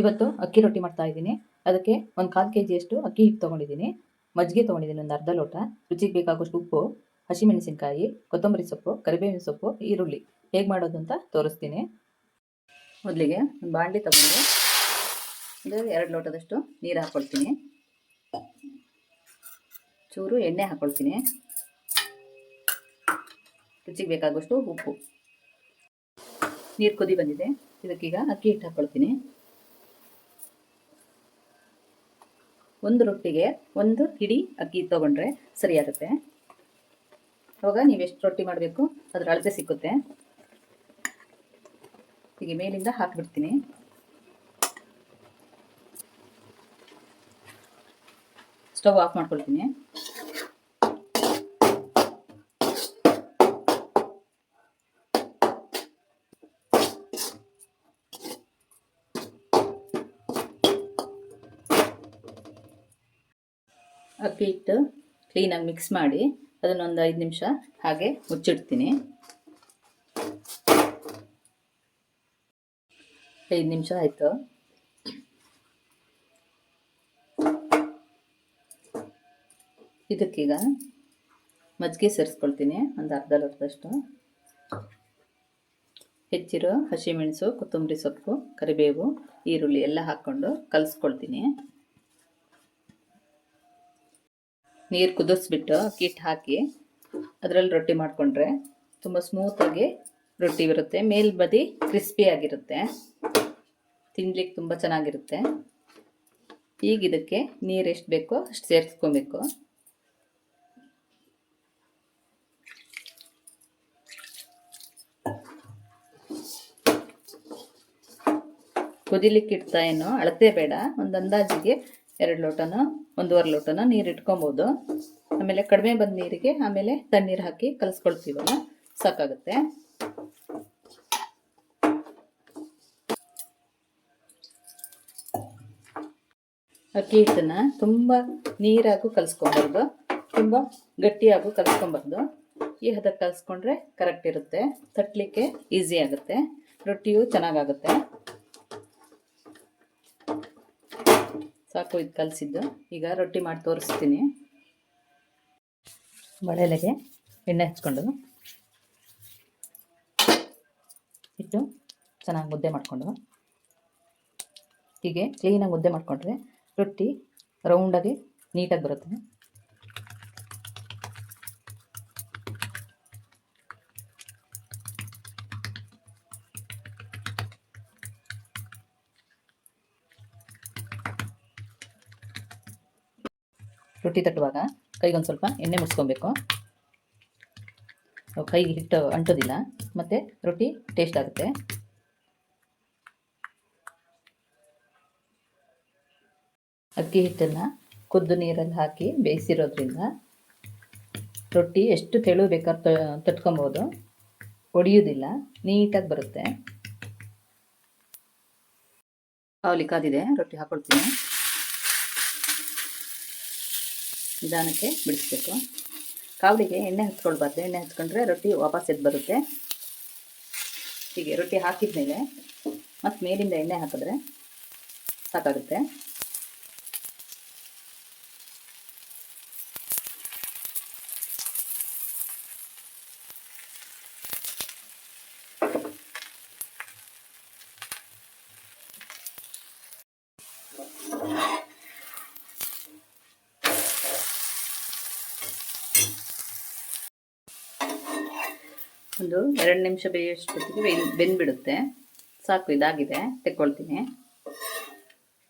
ಇವತ್ತು ಅಕ್ಕಿ ರೊಟ್ಟಿ ಮಾಡ್ತಾ ಇದ್ದೀನಿ. ಅದಕ್ಕೆ ಒಂದು ಕಾಲು ಕೆ ಜಿಯಷ್ಟು ಅಕ್ಕಿ ಹಿಟ್ಟು ತೊಗೊಂಡಿದ್ದೀನಿ. ಮಜ್ಜಿಗೆ ತೊಗೊಂಡಿದ್ದೀನಿ ಒಂದು ಅರ್ಧ ಲೋಟ. ರುಚಿಗೆ ಬೇಕಾಗುವಷ್ಟು ಉಪ್ಪು, ಹಸಿಮೆಣಸಿನಕಾಯಿ, ಕೊತ್ತಂಬರಿ ಸೊಪ್ಪು, ಕರಿಬೇವಿನ ಸೊಪ್ಪು, ಈರುಳ್ಳಿ. ಹೇಗೆ ಮಾಡೋದು ಅಂತ ತೋರಿಸ್ತೀನಿ. ಮೊದಲಿಗೆ ಒಂದು ಬಾಣಲಿ ತಗೊಂಡು ಒಂದು ಎರಡು ಲೋಟದಷ್ಟು ನೀರು ಹಾಕ್ಕೊಳ್ತೀನಿ ಚೂರು ಎಣ್ಣೆ ಹಾಕ್ಕೊಳ್ತೀನಿ ರುಚಿಗೆ ಬೇಕಾಗುವಷ್ಟು ಉಪ್ಪು. ನೀರು ಕುದಿ ಬಂದಿದೆ. ಇದಕ್ಕೀಗ ಅಕ್ಕಿ ಹಿಟ್ಟು ಹಾಕ್ಕೊಳ್ತೀನಿ ಒಂದು ರೊಟ್ಟಿಗೆ ಒಂದು ಹಿಡಿ ಅಕ್ಕಿ ತೊಗೊಂಡ್ರೆ ಸರಿಯಾಗುತ್ತೆ ಅವಾಗ ನೀವು ಎಷ್ಟು ರೊಟ್ಟಿ ಮಾಡಬೇಕು? ಅದರ ಅಳತೆ ಸಿಕ್ಕುತ್ತೆ. ಹೀಗೆ ಮೇಲಿಂದ ಹಾಕಿಬಿಡ್ತೀನಿ. ಸ್ಟವ್ ಆಫ್ ಮಾಡ್ಕೊಳ್ತೀನಿ. ಅಕ್ಕಿ ಹಿಟ್ಟು ಕ್ಲೀನಾಗಿ ಮಿಕ್ಸ್ ಮಾಡಿ ಅದನ್ನೊಂದು ಐದು ನಿಮಿಷ ಹಾಗೆ ಮುಚ್ಚಿಡ್ತೀನಿ. ಐದು ನಿಮಿಷ ಆಯಿತು. ಇದಕ್ಕೀಗ ಮಜ್ಜಿಗೆ ಸೇರಿಸ್ಕೊಳ್ತೀನಿ, ಒಂದು ಅರ್ಧ ಲೋಟದಷ್ಟು ಹೆಚ್ಚಿರೋ ಹಸಿಮೆಣಸು, ಕೊತ್ತಂಬರಿ ಸೊಪ್ಪು, ಕರಿಬೇವು, ಈರುಳ್ಳಿ ಎಲ್ಲ ಹಾಕ್ಕೊಂಡು ಕಲಿಸ್ಕೊಳ್ತೀನಿ. ನೀರು ಕುದಿಸ್ಬಿಟ್ಟು ಕಿಟ್ ಹಾಕಿ ಅದರಲ್ಲಿ ರೊಟ್ಟಿ ಮಾಡಿಕೊಂಡ್ರೆ ತುಂಬ ಸ್ಮೂತಾಗಿ ರೊಟ್ಟಿ ಬರುತ್ತೆ. ಮೇಲ್ಬದಿ ಕ್ರಿಸ್ಪಿಯಾಗಿರುತ್ತೆ ತಿನ್ಲಿಕ್ಕೆ ತುಂಬ ಚೆನ್ನಾಗಿರುತ್ತೆ. ಈಗ ಇದಕ್ಕೆ ನೀರು ಎಷ್ಟು ಬೇಕೋ ಅಷ್ಟು ಸೇರಿಸ್ಕೊಬೇಕು. ಕುದಿಲಿಕ್ಕಿಡ್ತಾ ಏನೋ ಅಳತೆ ಬೇಡ. ಒಂದು ಅಂದಾಜಿಗೆ ಎರಡು ಲೋಟನ, ಒಂದೂವರೆ ಲೋಟನ ನೀರು ಇಟ್ಕೊಬೋದು. ಆಮೇಲೆ ಕಡಿಮೆ ಬಂದ ನೀರಿಗೆ ಆಮೇಲೆ ತಣ್ಣೀರು ಹಾಕಿ ಕಲಿಸ್ಕೊಳ್ತೀವಲ್ಲ, ಸಾಕಾಗುತ್ತೆ. ಅಕ್ಕಿ ಹಿಟ್ಟನ್ನು ತುಂಬ ನೀರಾಗೂ ಕಲಿಸ್ಕೊಬಾರ್ದು, ತುಂಬ ಗಟ್ಟಿಯಾಗೂ ಕಲಿಸ್ಕೊಬಾರ್ದು. ಈ ಹದಕ್ಕೆ ಕಲಿಸ್ಕೊಂಡ್ರೆ ಕರೆಕ್ಟ್ ಇರುತ್ತೆ ತಟ್ಟಲಿಕ್ಕೆ ಈಸಿ ಆಗುತ್ತೆ, ರೊಟ್ಟಿಯು ಚೆನ್ನಾಗಾಗುತ್ತೆ. ಸಾಕು ಇದು ಕಲಸಿದ್ದು. ಈಗ ರೊಟ್ಟಿ ಮಾಡಿ ತೋರಿಸ್ತೀನಿ. ಬಳೆಲೆಗೆ ಎಣ್ಣೆ ಹಚ್ಕೊಂಡು ಇಟ್ಟು ಚೆನ್ನಾಗಿ ಮುದ್ದೆ ಮಾಡಿಕೊಂಡು ಹೀಗೆ ಕ್ಲೀನಾಗಿ ಮುದ್ದೆ ಮಾಡಿಕೊಂಡ್ರೆ ರೊಟ್ಟಿ ರೌಂಡಾಗಿ ನೀಟಾಗಿ ಬರುತ್ತೆ. ರೊಟ್ಟಿ ತಟ್ಟುವಾಗ ಕೈಗೊಂದು ಸ್ವಲ್ಪ ಎಣ್ಣೆ ಮುಡ್ಸ್ಕೊಬೇಕು. ಕೈಗೆ ಹಿಟ್ಟು ಅಂಟೋದಿಲ್ಲ, ಮತ್ತು ರೊಟ್ಟಿ ಟೇಸ್ಟ್ ಆಗುತ್ತೆ. ಅಕ್ಕಿ ಹಿಟ್ಟನ್ನು ಕುದ್ದು ನೀರಲ್ಲಿ ಹಾಕಿ ಬೇಯಿಸಿರೋದ್ರಿಂದ ರೊಟ್ಟಿ ಎಷ್ಟು ತೆಳು ಬೇಕಾದ್ರೆ ತಟ್ಕೊಬೋದು, ಒಡೆಯೋದಿಲ್ಲ, ನೀಟಾಗಿ ಬರುತ್ತೆ. ಕಾದಿದೆ, ರೊಟ್ಟಿ ಹಾಕೊಳ್ತೀನಿ. ನಿಧಾನಕ್ಕೆ ಬಿಡಿಸ್ಬೇಕು. ಕಾವಲಿಗೆ ಎಣ್ಣೆ ಹಚ್ಕೊಳ್ಬಾರ್ದು. ಎಣ್ಣೆ ಹಚ್ಕೊಂಡ್ರೆ ರೊಟ್ಟಿ ವಾಪಸ್ ಎದ್ದು ಬರುತ್ತೆ. ಹೀಗೆ ರೊಟ್ಟಿ ಹಾಕಿದ ಮೇಲೆ ಮತ್ತು ಮೇಲಿಂದ ಎಣ್ಣೆ ಹಾಕಿದ್ರೆ ಸಾಕಾಗುತ್ತೆ. ಒಂದು ಎರಡು ನಿಮಿಷ ಬೇಯೋಷ್ಟೊತ್ತಿಗೆ ಬೆನ್ ಬೆಂದ್ಬಿಡುತ್ತೆ. ಸಾಕು, ಇದಾಗಿದೆ. ತೆಕ್ಕೊಳ್ತೀನಿ.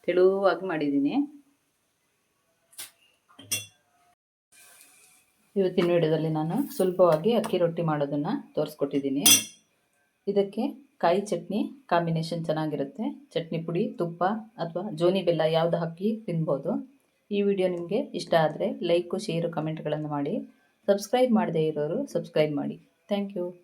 ತೆಳುವಾಗಿ ಮಾಡಿದ್ದೀನಿ. ಇವತ್ತಿನ ವಿಡಿಯೋದಲ್ಲಿ ನಾನು ಸುಲಭವಾಗಿ ಅಕ್ಕಿ ರೊಟ್ಟಿ ಮಾಡೋದನ್ನು ತೋರಿಸ್ಕೊಟ್ಟಿದ್ದೀನಿ. ಇದಕ್ಕೆ ಕಾಯಿ ಚಟ್ನಿ ಕಾಂಬಿನೇಷನ್ ಚೆನ್ನಾಗಿರುತ್ತೆ. ಚಟ್ನಿ ಪುಡಿ, ತುಪ್ಪ ಅಥವಾ ಜೋನಿ ಬೆಲ್ಲ ಯಾವುದು ಹಾಕಿ ತಿನ್ಬೋದು. ಈ ವಿಡಿಯೋ ನಿಮಗೆ ಇಷ್ಟ ಆದರೆ ಲೈಕು, ಶೇರು, ಕಮೆಂಟ್ಗಳನ್ನು ಮಾಡಿ. ಸಬ್ಸ್ಕ್ರೈಬ್ ಮಾಡದೇ ಇರೋರು ಸಬ್ಸ್ಕ್ರೈಬ್ ಮಾಡಿ. Thank you.